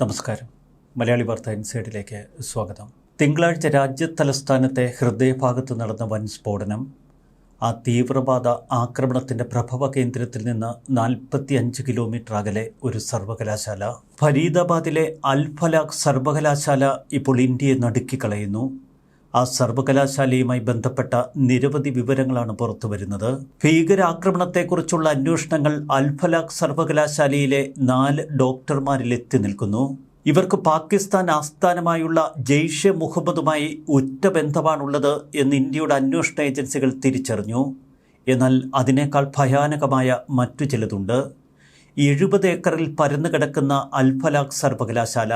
നമസ്കാരം. മലയാളി വാർത്ത ഇൻസൈഡിലേക്ക് സ്വാഗതം. തിങ്കളാഴ്ച രാജ്യതലസ്ഥാനത്തെ ഹൃദയഭാഗത്ത് നടന്ന വൻ സ്ഫോടനം ആ തീവ്രവാദ ആക്രമണത്തിന്റെ പ്രഭവ കേന്ദ്രത്തിൽ നിന്ന് നാൽപ്പത്തി അഞ്ച് കിലോമീറ്റർ അകലെ ഒരു സർവകലാശാല ഫരീദാബാദിലെ അൽഫലാഖ് സർവകലാശാല ഇപ്പോൾ ഇന്ത്യയെ നടുക്കിക്കളയുന്നു. ആ സർവകലാശാലയുമായി ബന്ധപ്പെട്ട നിരവധി വിവരങ്ങളാണ് പുറത്തുവരുന്നത് ഭീകരാക്രമണത്തെക്കുറിച്ചുള്ള അന്വേഷണങ്ങൾ അൽഫലാഖ് സർവകലാശാലയിലെ നാല് ഡോക്ടർമാരിൽ എത്തി നിൽക്കുന്നു. ഇവർക്ക് പാകിസ്ഥാൻ ആസ്ഥാനമായുള്ള ജെയ്ഷെ മുഹമ്മദുമായി ഉറ്റ ബന്ധമാണുള്ളത് എന്ന് ഇന്ത്യയുടെ അന്വേഷണ ഏജൻസികൾ തിരിച്ചറിഞ്ഞു. എന്നാൽ അതിനേക്കാൾ ഭയാനകമായ മറ്റു ചിലതുണ്ട്. എഴുപത് ഏക്കറിൽ പരന്നു കിടക്കുന്ന അൽഫലാഖ് സർവകലാശാല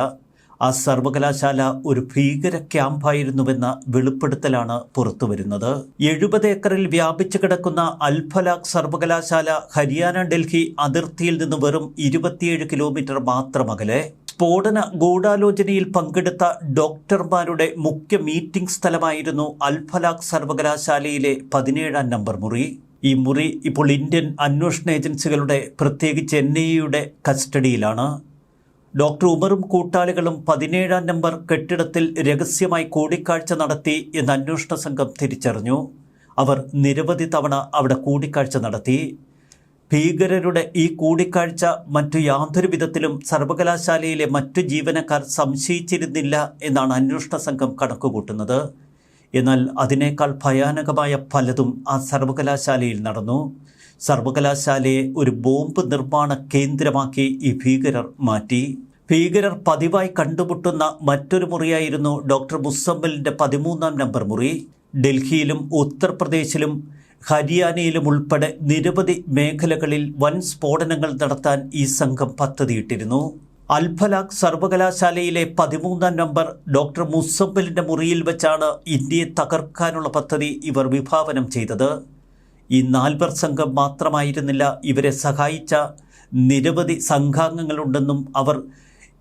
ആ സർവകലാശാല ഒരു ഭീകര ക്യാമ്പായിരുന്നുവെന്ന വെളിപ്പെടുത്തലാണ് പുറത്തുവരുന്നത്. എഴുപത് ഏക്കറിൽ വ്യാപിച്ചു കിടക്കുന്ന അൽഫലാഖ് സർവകലാശാല ഹരിയാന ഡൽഹി അതിർത്തിയിൽ നിന്ന് വെറും ഇരുപത്തിയേഴ് കിലോമീറ്റർ മാത്രം അകലെ സ്ഫോടന ഗൂഢാലോചനയിൽ പങ്കെടുത്ത ഡോക്ടർമാരുടെ മുഖ്യ മീറ്റിംഗ് സ്ഥലമായിരുന്നു അൽഫലാഖ് സർവകലാശാലയിലെ പതിനേഴാം നമ്പർ മുറി. ഈ മുറി ഇപ്പോൾ ഇന്ത്യൻ അന്വേഷണ ഏജൻസികളുടെ പ്രത്യേകിച്ച് എൻ ഐ കസ്റ്റഡിയിലാണ്. ഡോക്ടർ ഉമറും കൂട്ടാളികളും പതിനേഴാം നമ്പർ കെട്ടിടത്തിൽ രഹസ്യമായി കൂടിക്കാഴ്ച നടത്തി എന്ന് അന്വേഷണ സംഘം തിരിച്ചറിഞ്ഞു. അവർ നിരവധി തവണ അവിടെ കൂടിക്കാഴ്ച നടത്തി. ഭീകരരുടെ ഈ കൂടിക്കാഴ്ച മറ്റു യാതൊരു വിധത്തിലും സർവകലാശാലയിലെ മറ്റു ജീവനക്കാർ സംശയിച്ചിരുന്നില്ല എന്നാണ് അന്വേഷണ സംഘം കണക്കുകൂട്ടുന്നത്. എന്നാൽ അതിനേക്കാൾ ഭയാനകമായ പലതും ആ സർവകലാശാലയിൽ നടന്നു. സർവകലാശാലയെ ഒരു ബോംബ് നിർമ്മാണ കേന്ദ്രമാക്കി ഈ ഭീകരർ മാറ്റി. ഭീകരർ പതിവായി കണ്ടുമുട്ടുന്ന മറ്റൊരു മുറിയായിരുന്നു ഡോക്ടർ മുസമ്മലിന്റെ പതിമൂന്നാം നമ്പർ മുറി. ഡൽഹിയിലും ഉത്തർപ്രദേശിലും ഹരിയാനയിലും ഉൾപ്പെടെ നിരവധി മേഖലകളിൽ വൻ സ്ഫോടനങ്ങൾ നടത്താൻ ഈ സംഘം പദ്ധതിയിട്ടിരുന്നു. അൽഫലാഖ് സർവകലാശാലയിലെ പതിമൂന്നാം നമ്പർ ഡോക്ടർ മുസമ്മലിന്റെ മുറിയിൽ വെച്ചാണ് ഇന്ത്യയെ തകർക്കാനുള്ള പദ്ധതി ഇവർ വിഭാവനം ചെയ്തത്. ഈ നാൽവർ സംഘം മാത്രമായിരുന്നില്ല ഇവരെ സഹായിച്ച നിരവധി സംഘാംഗങ്ങളുണ്ടെന്നും അവർ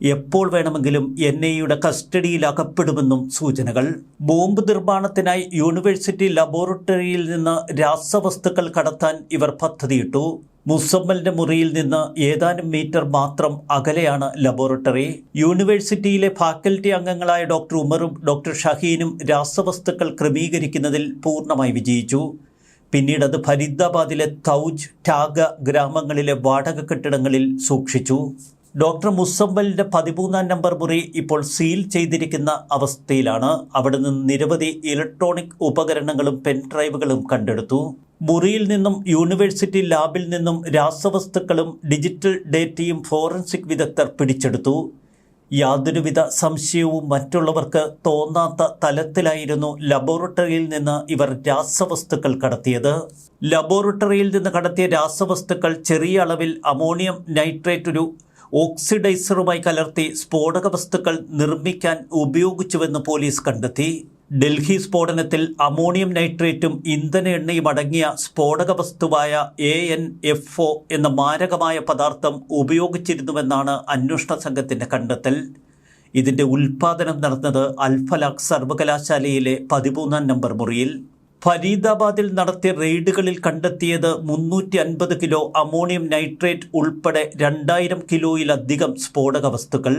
എപ്പോൾ വേണമെങ്കിലും എൻ ഐയുടെ കസ്റ്റഡിയിൽ അകപ്പെടുമെന്നും സൂചനകൾ. ബോംബ് നിർമ്മാണത്തിനായി യൂണിവേഴ്സിറ്റി ലബോറട്ടറിയിൽ നിന്ന് രാസവസ്തുക്കൾ കടത്താൻ ഇവർ പദ്ധതിയിട്ടു. മുസമ്മലിന്റെ മുറിയിൽ നിന്ന് ഏതാനും മീറ്റർ മാത്രം അകലെയാണ് ലബോറട്ടറി. യൂണിവേഴ്സിറ്റിയിലെ ഫാക്കൽറ്റി അംഗങ്ങളായ ഡോക്ടർ ഉമറും ഡോക്ടർ ഷഹീനും രാസവസ്തുക്കൾ ക്രമീകരിക്കുന്നതിൽ പൂർണമായി വിജയിച്ചു. പിന്നീട് അത് ഫരീദാബാദിലെ തൗജ് ടാഗ ഗ്രാമങ്ങളിലെ വാടക കെട്ടിടങ്ങളിൽ സൂക്ഷിച്ചു. ഡോക്ടർ മുസമ്മലിന്റെ പതിമൂന്നാം നമ്പർ മുറി ഇപ്പോൾ സീൽ ചെയ്തിരിക്കുന്ന അവസ്ഥയിലാണ്. അവിടെ നിന്ന് നിരവധി ഇലക്ട്രോണിക് ഉപകരണങ്ങളും പെൻ ഡ്രൈവുകളും കണ്ടെടുത്തു. മുറിയിൽ നിന്നും യൂണിവേഴ്സിറ്റി ലാബിൽ നിന്നും രാസവസ്തുക്കളും ഡിജിറ്റൽ ഡേറ്റയും ഫോറൻസിക് വിദഗ്ധർ പിടിച്ചെടുത്തു. യാതൊരുവിധ സംശയവും മറ്റുള്ളവർക്ക് തോന്നാത്ത തലത്തിലായിരുന്നു ലബോറട്ടറിയിൽ നിന്ന് ഇവർ രാസവസ്തുക്കൾ കടത്തിയത്. ലബോറട്ടറിയിൽ നിന്ന് കടത്തിയ രാസവസ്തുക്കൾ ചെറിയ അളവിൽ അമോണിയം നൈട്രേറ്റ് ഒരു ഓക്സിഡൈസറുമായി കലർത്തി സ്ഫോടക വസ്തുക്കൾ നിർമ്മിക്കാൻ ഉപയോഗിച്ചുവെന്ന് പോലീസ് കണ്ടെത്തി. ഡൽഹി സ്ഫോടനത്തിൽ അമോണിയം നൈട്രേറ്റും ഇന്ധന എണ്ണയും അടങ്ങിയ സ്ഫോടക വസ്തുവായ എ എൻ എഫ് ഒ എന്ന മാരകമായ പദാർത്ഥം ഉപയോഗിച്ചിരുന്നുവെന്നാണ് അന്വേഷണ സംഘത്തിന്റെ കണ്ടെത്തൽ. ഇതിന്റെ ഉൽപാദനം നടന്നത് അൽഫലാഖ് സർവകലാശാലയിലെ പതിമൂന്നാം നമ്പർ മുറിയിൽ. ഫരീദാബാദിൽ നടത്തിയ റെയ്ഡുകളിൽ കണ്ടെത്തിയത് മുന്നൂറ്റി അൻപത് കിലോ അമോണിയം നൈട്രേറ്റ് ഉൾപ്പെടെ രണ്ടായിരം കിലോയിലധികം സ്ഫോടക വസ്തുക്കൾ.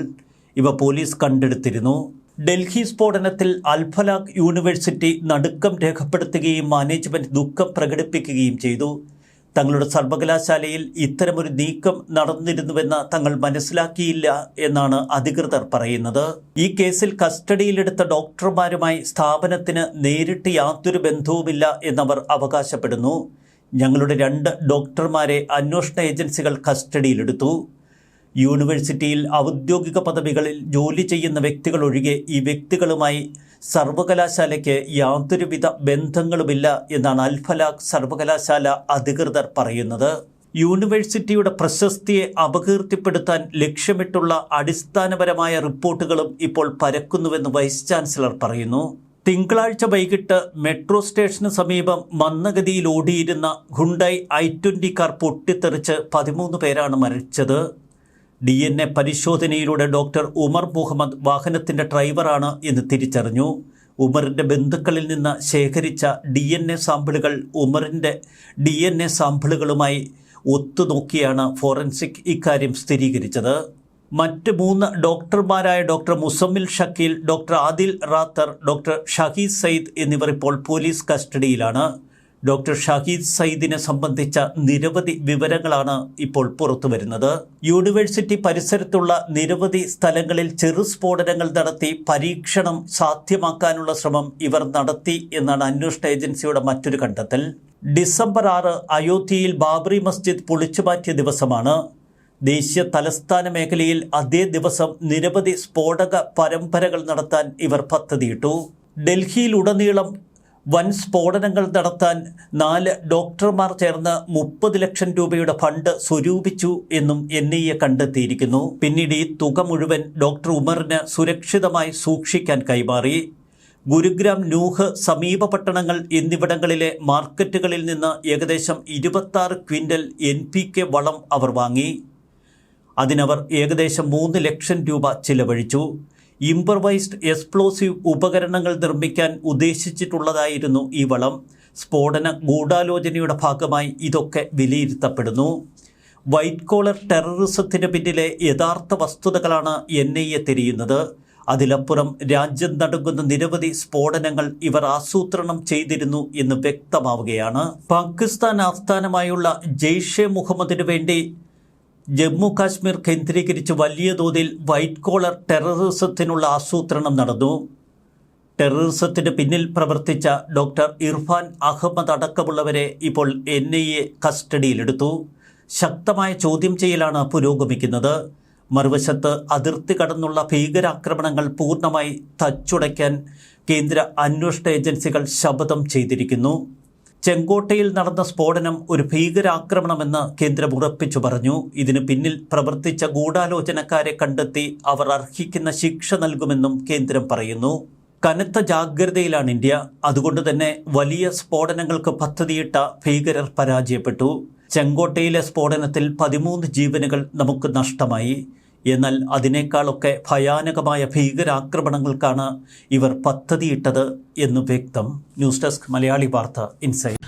ഇവ പോലീസ് കണ്ടെടുത്തിരുന്നു. ഡൽഹി സ്ഫോടനത്തിൽ അൽഫലാഖ് യൂണിവേഴ്സിറ്റി നടുക്കം രേഖപ്പെടുത്തുകയും മാനേജ്മെന്റ് ദുഃഖം പ്രകടിപ്പിക്കുകയും ചെയ്തു. തങ്ങളുടെ സർവകലാശാലയിൽ ഇത്തരമൊരു നീക്കം നടന്നിരുന്നുവെന്ന് തങ്ങൾ മനസ്സിലാക്കിയില്ല എന്നാണ് അധികൃതർ പറയുന്നത്. ഈ കേസിൽ കസ്റ്റഡിയിലെടുത്ത ഡോക്ടർമാരുമായി സ്ഥാപനത്തിന് നേരിട്ട് യാതൊരു ബന്ധവുമില്ല എന്നവർ അവകാശപ്പെടുന്നു. ഞങ്ങളുടെ രണ്ട് ഡോക്ടർമാരെ അന്വേഷണ ഏജൻസികൾ കസ്റ്റഡിയിലെടുത്തു. യൂണിവേഴ്സിറ്റിയിൽ ഔദ്യോഗിക പദവികളിൽ ജോലി ചെയ്യുന്ന വ്യക്തികൾ ഒഴികെ ഈ വ്യക്തികളുമായി സർവകലാശാലയ്ക്ക് യാതൊരുവിധ ബന്ധങ്ങളുമില്ല എന്നാണ് അൽഫലാഖ് സർവകലാശാല അധികൃതർ പറയുന്നത്. യൂണിവേഴ്സിറ്റിയുടെ പ്രശസ്തിയെ അപകീർത്തിപ്പെടുത്താൻ ലക്ഷ്യമിട്ടുള്ള അടിസ്ഥാനപരമായ റിപ്പോർട്ടുകളും ഇപ്പോൾ പരക്കുന്നുവെന്ന് വൈസ് ചാൻസലർ പറയുന്നു. തിങ്കളാഴ്ച വൈകിട്ട് മെട്രോ സ്റ്റേഷന് സമീപം മന്ദഗതിയിൽ ഓടിയിരുന്ന ഹുണ്ടായി ഐ ട്വന്റി കാർ പൊട്ടിത്തെറിച്ച് പതിമൂന്ന് പേരാണ് മരിച്ചത്. ഡി എൻ എ പരിശോധനയിലൂടെ ഡോക്ടർ ഉമർ മുഹമ്മദ് വാഹനത്തിന്റെ ഡ്രൈവറാണ് എന്ന് തിരിച്ചറിഞ്ഞു. ഉമറിന്റെ ബന്ധുക്കളിൽ നിന്ന് ശേഖരിച്ച ഡി എൻ എ സാമ്പിളുകൾ ഉമറിന്റെ ഡി എൻ എ സാമ്പിളുകളുമായി ഒത്തുനോക്കിയാണ് ഫോറൻസിക് ഇക്കാര്യം സ്ഥിരീകരിച്ചത്. മറ്റ് മൂന്ന് ഡോക്ടർമാരായ doctor Muzammil Shakeel doctor Adil Rather doctor Shaheed Syed എന്നിവർ ഇപ്പോൾ പോലീസ് കസ്റ്റഡിയിലാണ്. ഡോക്ടർ ഷാഹിദ് സയ്യിദിനെ സംബന്ധിച്ച നിരവധി വിവരങ്ങളാണ് ഇപ്പോൾ പുറത്തുവരുന്നത് യൂണിവേഴ്സിറ്റി പരിസരത്തുള്ള നിരവധി സ്ഥലങ്ങളിൽ ചെറു സ്ഫോടനങ്ങൾ നടത്തി പരീക്ഷണം സാധ്യമാക്കാനുള്ള ശ്രമം ഇവർ നടത്തി എന്നാണ് അന്വേഷണ ഏജൻസിയുടെ മറ്റൊരു കണ്ടെത്തൽ. ഡിസംബർ ആറ് അയോധ്യയിൽ ബാബറി മസ്ജിദ് പൊളിച്ചുമാറ്റിയ ദിവസമാണ്. ദേശീയ തലസ്ഥാന മേഖലയിൽ അതേ ദിവസം നിരവധി സ്ഫോടക പരമ്പരകൾ നടത്താൻ ഇവർ പദ്ധതിയിട്ടു. ഡൽഹിയിലുടനീളം വൻ സ്ഫോടനങ്ങൾ നടത്താൻ നാല് ഡോക്ടർമാർ ചേർന്ന് മുപ്പത് ലക്ഷം രൂപയുടെ ഫണ്ട് സ്വരൂപിച്ചു എന്നും എൻ ഐ എ കണ്ടെത്തിയിരിക്കുന്നു. പിന്നീട് ഈ തുക മുഴുവൻ ഡോക്ടർ ഉമറിന് സുരക്ഷിതമായി സൂക്ഷിക്കാൻ കൈമാറി. ഗുരുഗ്രാം നൂഹ് സമീപ പട്ടണങ്ങൾ എന്നിവിടങ്ങളിലെ മാർക്കറ്റുകളിൽ നിന്ന് ഏകദേശം ഇരുപത്താറ് ക്വിന്റൽ എൻ പി കെ വളം അവർ വാങ്ങി. അതിനവർ ഏകദേശം മൂന്ന് ലക്ഷം രൂപ ചിലവഴിച്ചു. ഇംപ്രവൈസ്ഡ് എക്സ്പ്ലോസീവ് ഉപകരണങ്ങൾ നിർമ്മിക്കാൻ ഉദ്ദേശിച്ചിട്ടുള്ളതായിരുന്നു ഈ വളം. സ്ഫോടന ഗൂഢാലോചനയുടെ ഭാഗമായി ഇതൊക്കെ വിലയിരുത്തപ്പെടുന്നു. വൈറ്റ് കോളർ ടെററിസത്തിന് പിന്നിലെ യഥാർത്ഥ വസ്തുതകളാണ് എൻ ഐ എ തിരിയുന്നത്. അതിലപ്പുറം രാജ്യം നടുങ്ങുന്ന നിരവധി സ്ഫോടനങ്ങൾ ഇവർ ആസൂത്രണം ചെയ്തിരുന്നു എന്ന് വ്യക്തമാവുകയാണ്. പാകിസ്ഥാൻ ആസ്ഥാനമായുള്ള ജെയ്ഷെ മുഹമ്മദിനു വേണ്ടി ജമ്മു കാശ്മീർ കേന്ദ്രീകരിച്ച് വലിയ തോതിൽ വൈറ്റ് കോളർ ടെററിസത്തിനുള്ള ആസൂത്രണം നടന്നു. ടെററിസത്തിന് പിന്നിൽ പ്രവർത്തിച്ച ഡോക്ടർ ഇർഫാൻ അഹമ്മദ് അടക്കമുള്ളവരെ ഇപ്പോൾ എൻ ഐ എ കസ്റ്റഡിയിലെടുത്തു. ശക്തമായ ചോദ്യം ചെയ്യലാണ് പുരോഗമിക്കുന്നത്. മറുവശത്ത് അതിർത്തി കടന്നുള്ള ഭീകരാക്രമണങ്ങൾ പൂർണമായി തച്ചുടയ്ക്കാൻ കേന്ദ്ര അന്വേഷണ ഏജൻസികൾ ശപഥം ചെയ്തിരിക്കുന്നു. ചെങ്കോട്ടയിൽ നടന്ന സ്ഫോടനം ഒരു ഭീകരാക്രമണമെന്ന് കേന്ദ്രം ഉറപ്പിച്ചു പറഞ്ഞു. ഇതിന് പിന്നിൽ പ്രവർത്തിച്ച ഗൂഢാലോചനക്കാരെ കണ്ടെത്തി അവർ അർഹിക്കുന്ന ശിക്ഷ നൽകുമെന്നും കേന്ദ്രം പറയുന്നു. കനത്ത ജാഗ്രതയിലാണ് ഇന്ത്യ. അതുകൊണ്ട് തന്നെ വലിയ സ്ഫോടനങ്ങൾക്ക് പദ്ധതിയിട്ട ഭീകരർ പരാജയപ്പെട്ടു. ചെങ്കോട്ടയിലെ സ്ഫോടനത്തിൽ പതിമൂന്ന് ജീവനുകൾ നമുക്ക് നഷ്ടമായി. എന്നാൽ അതിനേക്കാളൊക്കെ ഭയാനകമായ ഭീകരാക്രമണങ്ങൾക്കാണ് ഇവർ പദ്ധതിയിട്ടത് എന്ന് വ്യക്തം ന്യൂസ് ഡെസ്ക് മലയാളി വാർത്ത ഇൻസൈറ്റ്.